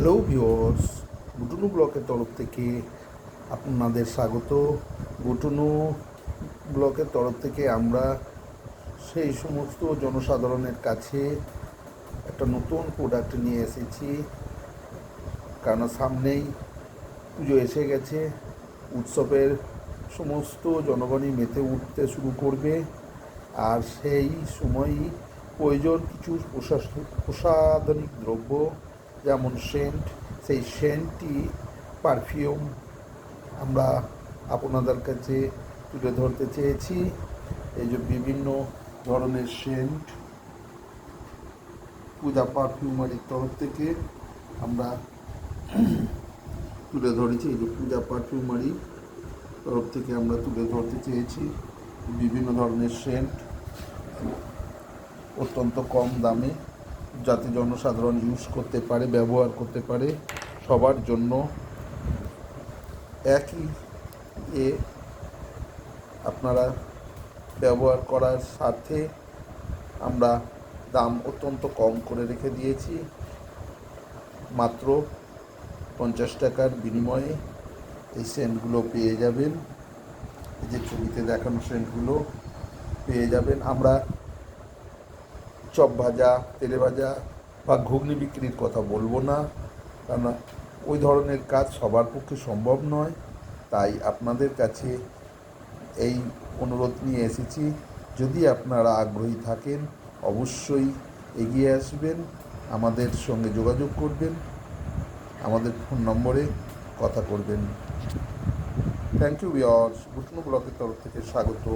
Hello viewers গুটুনু ব্লকের তরফ থেকে আপনাদের স্বাগত। গুটুনু ব্লকের তরফ থেকে আমরা সেই সমস্ত জনসাধারণের কাছে একটা নতুন প্রোডাক্ট নিয়ে এসেছি। কারণ সামনেই পুজো এসে গেছে, উৎসবের সমস্ত জনগণই মেতে উঠতে শুরু করবে। আর সেই সময়ই প্রয়োজন কিছু প্রশাস- প্রসাধনিক দ্রব্য যেমন সেন্ট, সেই সেন্টটি পারফিউম আমরা আপনাদের কাছে তুলে ধরতে চেয়েছি। এই যে বিভিন্ন ধরনের সেন্ট, পূজা পারফিউমারির তরফ থেকে আমরা তুলে ধরেছি। এই যে পূজা পারফিউমারি তরফ থেকে আমরা তুলে ধরতে চেয়েছি। বিভিন্ন ধরনের সেন্ট অত্যন্ত কম দামে যাতে জনসাধারণ ইউজ করতে পারে, ব্যবহার করতে পারে, সবার জন্য একই এ আপনারা ব্যবহার করার সাথে আমরা দাম অত্যন্ত কম করে রেখে দিয়েছি। মাত্র পঞ্চাশ টাকার বিনিময়ে এই সেন্টগুলো পেয়ে যাবেন। এই যে ছবিতে দেখানো সেন্টগুলো পেয়ে যাবেন। আমরা চপ ভাজা, তেলে ভাজা বা ঘুগনি বিক্রির কথা বলব না, কারণ ওই ধরনের কাজ সবার পক্ষে সম্ভব নয়। তাই আপনাদের কাছে এই অনুরোধ নিয়ে এসেছি। যদি আপনারা আগ্রহী থাকেন, অবশ্যই এগিয়ে আসবেন, আমাদের সঙ্গে যোগাযোগ করবেন, আমাদের ফোন নম্বরে কথা করবেন। থ্যাংক ইউ বিয়র্স গুটনু ব্লকের তরফ থেকে স্বাগত।